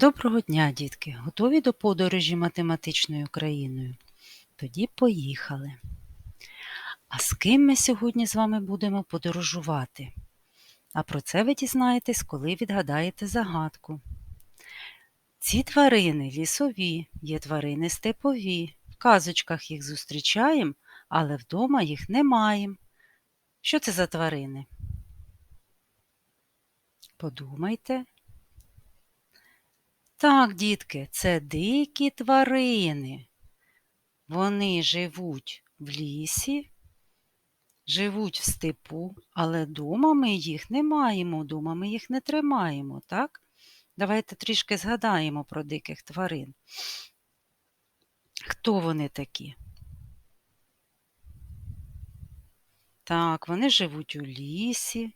Доброго дня, дітки! Готові до подорожі математичною країною? Тоді поїхали. А з ким ми сьогодні з вами будемо подорожувати? А про це ви дізнаєтесь, коли відгадаєте загадку. Ці тварини лісові, є тварини степові. В казочках їх зустрічаємо, але вдома їх не маємо. Що це за тварини? Подумайте. Так, дітки, це дикі тварини. Вони живуть в лісі, живуть в степу, але дома ми їх не маємо, дома ми їх не тримаємо, так? Давайте трішки згадаємо про диких тварин. Хто вони такі? Так, вони живуть у лісі,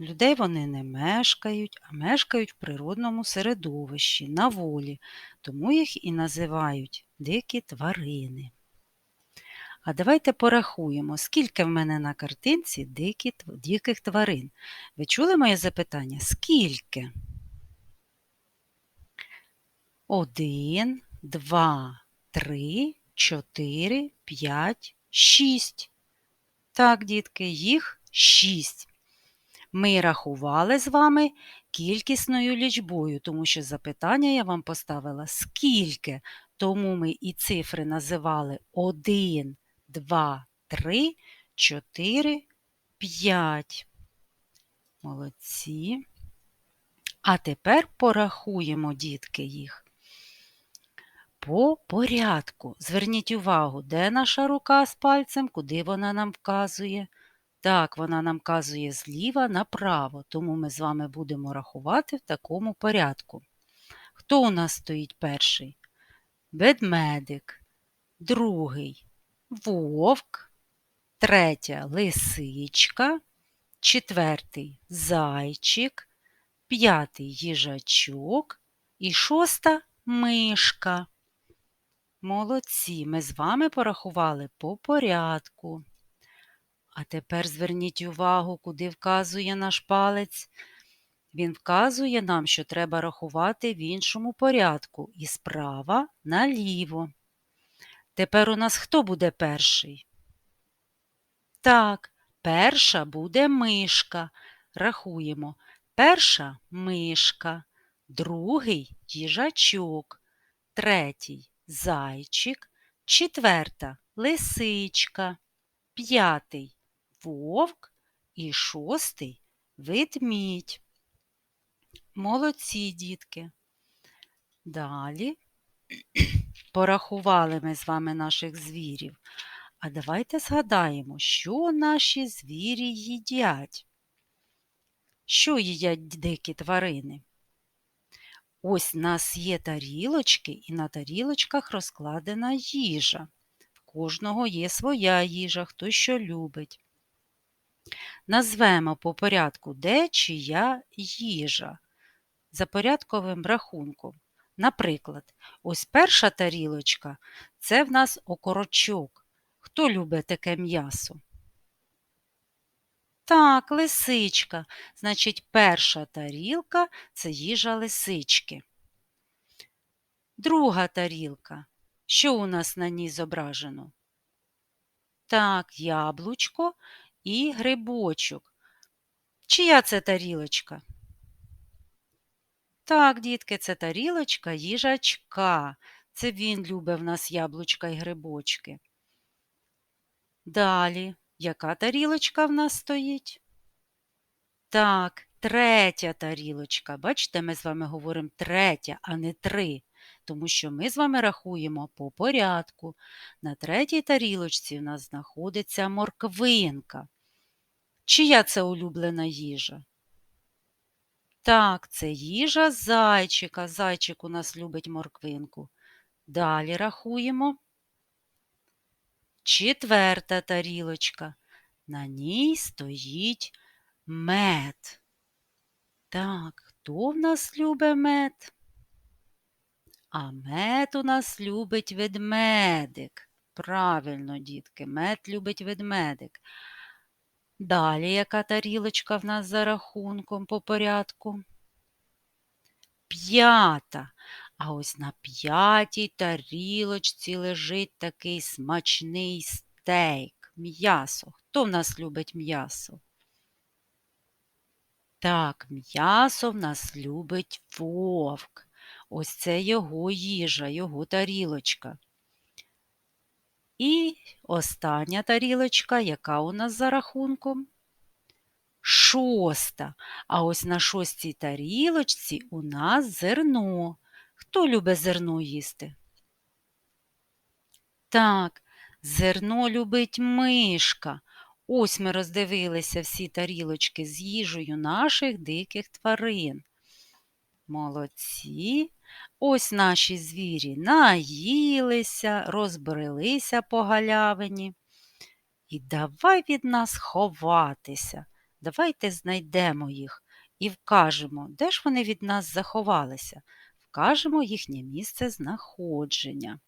Людей вони не мешкають, а мешкають в природному середовищі, на волі, тому їх і називають дикі тварини. А давайте порахуємо, скільки в мене на картинці дикі, диких тварин. Ви чули моє запитання? Скільки? Один, два, три, чотири, п'ять, шість. Так, дітки, їх шість. Ми рахували з вами кількісною лічбою, тому що запитання я вам поставила скільки, тому ми і цифри називали 1, 2, 3, 4, 5. Молодці. А тепер порахуємо, дітки, їх. По порядку. Зверніть увагу, де наша рука з пальцем, куди вона нам вказує. Так, вона нам казує зліва направо, тому ми з вами будемо рахувати в такому порядку. Хто у нас стоїть перший? Ведмедик, другий вовк, третя лисичка, четвертий зайчик, п'ятий їжачок і шоста мишка. Молодці, ми з вами порахували по порядку. А тепер зверніть увагу, куди вказує наш палець. Він вказує нам, що треба рахувати в іншому порядку і справа наліво. Тепер у нас хто буде перший? Так, перша буде мишка. Рахуємо. Перша мишка, другий їжачок, третій зайчик, четверта лисичка, п'ятий вовк і шостий ведмідь. Молодці дітки. Далі порахували ми з вами наших звірів. А давайте згадаємо, що наші звірі їдять. Що їдять дикі тварини? Ось у нас є тарілочки, і на тарілочках розкладена їжа. В кожного є своя їжа, хто що любить. Назвемо по порядку, де чия їжа за порядковим рахунком. Наприклад, ось перша тарілочка це в нас окорочок. Хто любить таке м'ясо? Так, лисичка. Значить, перша тарілка це їжа лисички. Друга тарілка. Що у нас на ній зображено? Так, яблучко і грибочок. Чия це тарілочка? Так, дітки, це тарілочка їжачка. Це він любить в нас яблучка і грибочки. Далі, яка тарілочка в нас стоїть? Так, третя тарілочка. Бачите, ми з вами говоримо третя, а не три, тому що ми з вами рахуємо по порядку. На третій тарілочці в нас знаходиться морквинка. Чия це улюблена їжа? Так, це їжа зайчика. Зайчик у нас любить морквинку. Далі рахуємо. Четверта тарілочка. На ній стоїть мед. Так, хто в нас любить мед? А мед у нас любить ведмедик. Правильно, дітки, мед любить ведмедик. Далі яка тарілочка в нас за рахунком по порядку? п'ята. А ось на п'ятій тарілочці лежить такий смачний стейк, м'ясо. Хто в нас любить м'ясо? Так, м'ясо в нас любить вовк. Ось це його їжа, його тарілочка. І остання тарілочка, яка у нас за рахунком? Шоста. А ось на шостій тарілочці у нас зерно. Хто любить зерно їсти? Так, зерно любить мишка. Ось ми роздивилися всі тарілочки з їжею наших диких тварин. Молодці. Ось наші звірі наїлися, розбрелися по галявині. І давай від нас ховатися. Давайте знайдемо їх і вкажемо, де ж вони від нас заховалися. Вкажемо їхнє місце знаходження.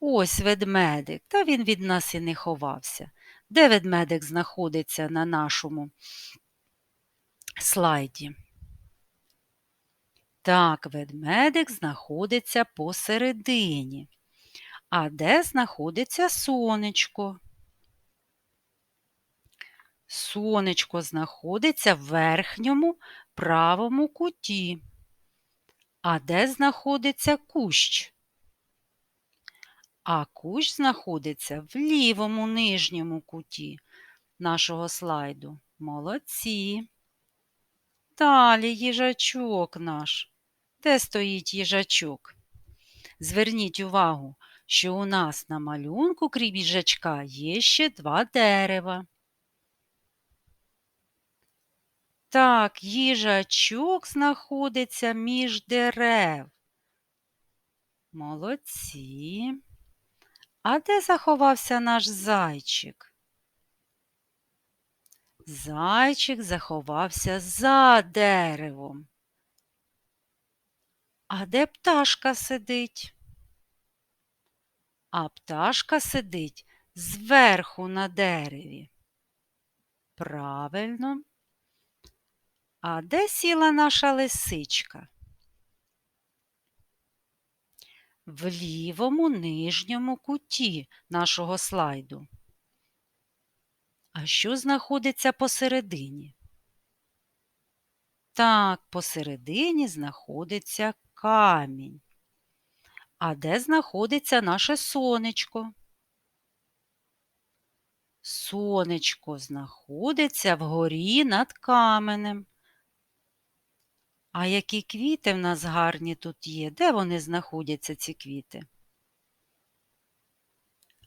Ось ведмедик, та він від нас і не ховався. Де ведмедик знаходиться на нашому слайді? Так, ведмедик знаходиться посередині. А де знаходиться сонечко? Сонечко знаходиться в верхньому правому куті. А де знаходиться кущ? А кущ знаходиться в лівому нижньому куті нашого слайду. Молодці. Далі їжачок наш. Де стоїть їжачок? Зверніть увагу, що у нас на малюнку крім їжачка є ще два дерева. Так, їжачок знаходиться між дерев. Молодці. А де заховався наш зайчик? Зайчик заховався за деревом. А де пташка сидить? А пташка сидить зверху на дереві. Правильно. А де сіла наша лисичка? В лівому нижньому куті нашого слайду. А що знаходиться посередині? Так, посередині знаходиться камінь. А де знаходиться наше сонечко? Сонечко знаходиться вгорі над каменем. А які квіти в нас гарні тут є? Де вони знаходяться, ці квіти?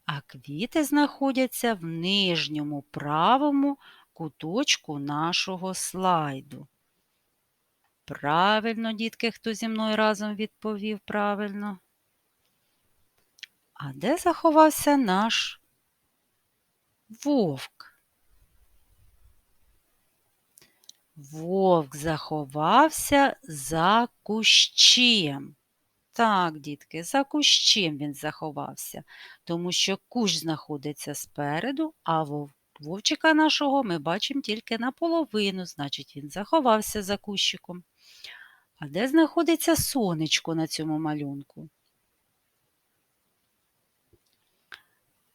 А квіти знаходяться в нижньому правому куточку нашого слайду. Правильно, дітки, хто зі мною разом відповів правильно. А де заховався наш вовк? Вовк заховався за кущем. Так, дітки, за кущем він заховався, тому що кущ знаходиться спереду, а вовчика нашого ми бачимо тільки наполовину, значить, він заховався за кущиком. А де знаходиться сонечко на цьому малюнку?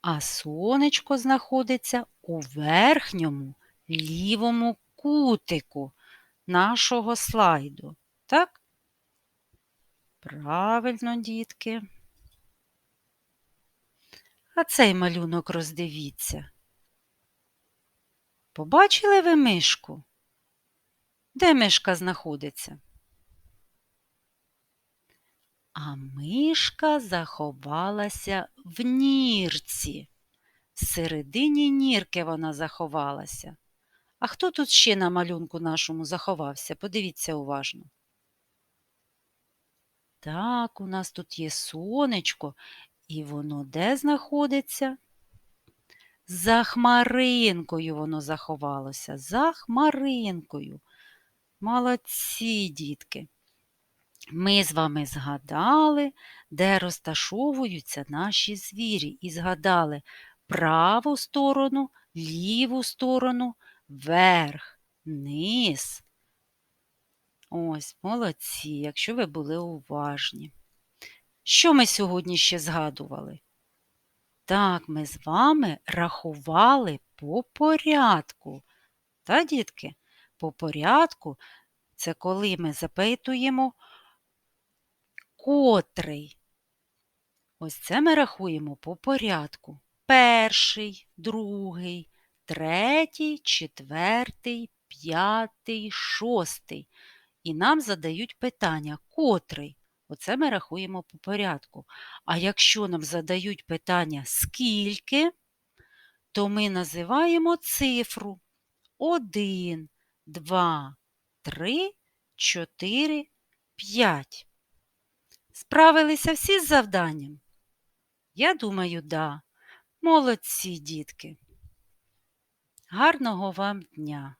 А сонечко знаходиться у верхньому лівому кутику нашого слайду. Так? Правильно, дітки. А цей малюнок роздивіться. Побачили ви мишку? Де мишка знаходиться? А мишка заховалася в нірці. Всередині нірки вона заховалася. А хто тут ще на малюнку нашому заховався? Подивіться уважно. Так, у нас тут є сонечко, і воно де знаходиться? За хмаринкою воно заховалося, за хмаринкою. Молодці, дітки. Ми з вами згадали, де розташовуються наші звірі, і згадали праву сторону, ліву сторону, верх, низ. Ось, молодці, якщо ви були уважні. Що ми сьогодні ще згадували? Так, ми з вами рахували по порядку. Та, дітки, по порядку це коли ми запитуємо котрий. Ось це ми рахуємо по порядку. Перший, другий, третій, четвертий, п'ятий, шостий. І нам задають питання, котрий. Оце ми рахуємо по порядку. А якщо нам задають питання скільки, то ми називаємо цифру 1, 2, 3, 4, 5. Справилися всі з завданням? Я думаю, да. Молодці, дітки. Гарного вам дня!